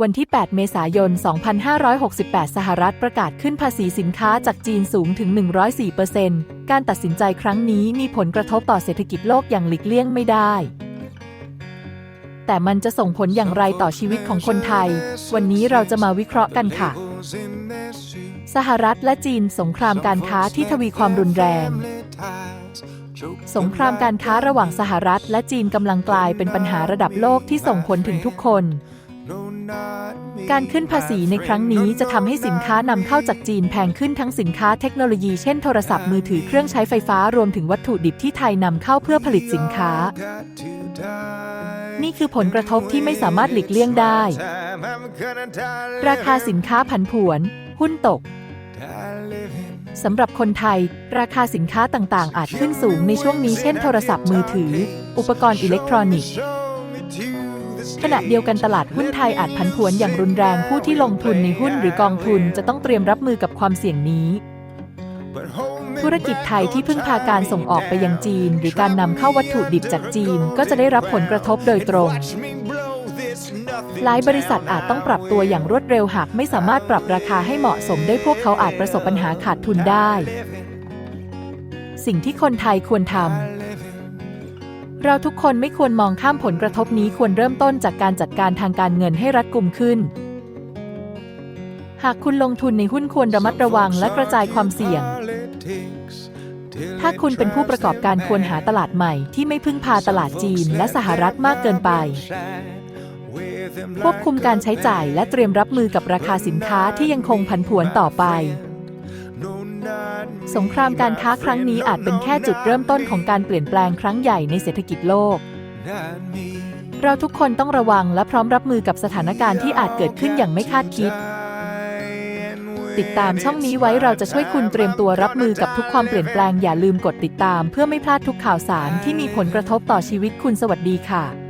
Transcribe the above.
วันที่ 8 เมษายน 2568 สหรัฐประกาศขึ้นภาษีสินค้าจากจีนสูงถึง 104%การตัดสินใจครั้งนี้มีผลกระทบต่อเศรษฐกิจโลกอย่างหลีกเลี่ยงไม่ได้ แต่มันจะส่งผลอย่างไรต่อชีวิตของคนไทย วันนี้เราจะมาวิเคราะห์กันค่ะ สหรัฐและจีนสงครามการค้าที่ทวีความรุนแรงสงครามการค้าระหว่างสหรัฐและจีนกำลังกลายเป็นปัญหาระดับโลกที่ส่งผลถึงทุกคน การขึ้นภาษีในครั้งนี้จะทำให้สินค้านำเข้าจากจีนแพงขึ้นทั้งสินค้าเทคโนโลยีเช่นโทรศัพท์มือถือเครื่องใช้ไฟฟ้ารวมถึงวัตถุดิบที่ไทยนำเข้าเพื่อผลิตสินค้า นี่คือผลกระทบที่ไม่สามารถหลีกเลี่ยงได้ ราคาสินค้าผันผวน หุ้นตกสำหรับคนไทย ราคาสินค้าต่างๆ อาจขึ้นสูงในช่วงนี้เช่นโทรศัพท์มือถือ อุปกรณ์อิเล็กทรอนิกส์ ขณะเดียวกันตลาดหุ้นไทยอาจผันผวนอย่างรุนแรงผู้ที่ลงทุนในหุ้นหรือกองทุนจะต้องเตรียมรับมือกับความเสี่ยงนี้ ธุรกิจไทยที่พึ่งพาการส่งออกไปยังจีน หรือการนำเข้าวัตถุดิบจากจีนก็จะได้รับผลกระทบโดยตรงหลายบริษัทอาจต้องปรับตัวอย่างรวดเร็วหากไม่สามารถปรับราคาให้เหมาะสมได้พวกเขาอาจประสบปัญหาขาดทุนได้ สิ่งที่คนไทยควรทำ เราทุกคนไม่ควรมองข้ามผลกระทบนี้ควรเริ่มต้นจากการจัดการทางการเงินให้รัดกุมขึ้น หากคุณลงทุนในหุ้นควรระมัดระวังและกระจายความเสี่ยง ถ้าคุณเป็นผู้ประกอบการควรหาตลาดใหม่ที่ไม่พึ่งพาตลาดจีนและสหรัฐมากเกินไป ควบคุมการใช้จ่ายและเตรียมรับมือกับราคาสินค้าที่ยังคงผันผวนต่อไป สงครามการค้าครั้งนี้อาจเป็นแค่จุดเริ่มต้นของการเปลี่ยนแปลงครั้งใหญ่ในเศรษฐกิจโลก เราทุกคนต้องระวังและพร้อมรับมือกับสถานการณ์ที่อาจเกิดขึ้นอย่างไม่คาดคิด ติดตามช่องนี้ไว้เราจะช่วยคุณเตรียมตัวรับมือกับทุกความเปลี่ยนแปลงอย่าลืมกดติดตาม เพื่อไม่พลาดทุกข่าวสารที่มีผลกระทบต่อชีวิตคุณสวัสดีค่ะ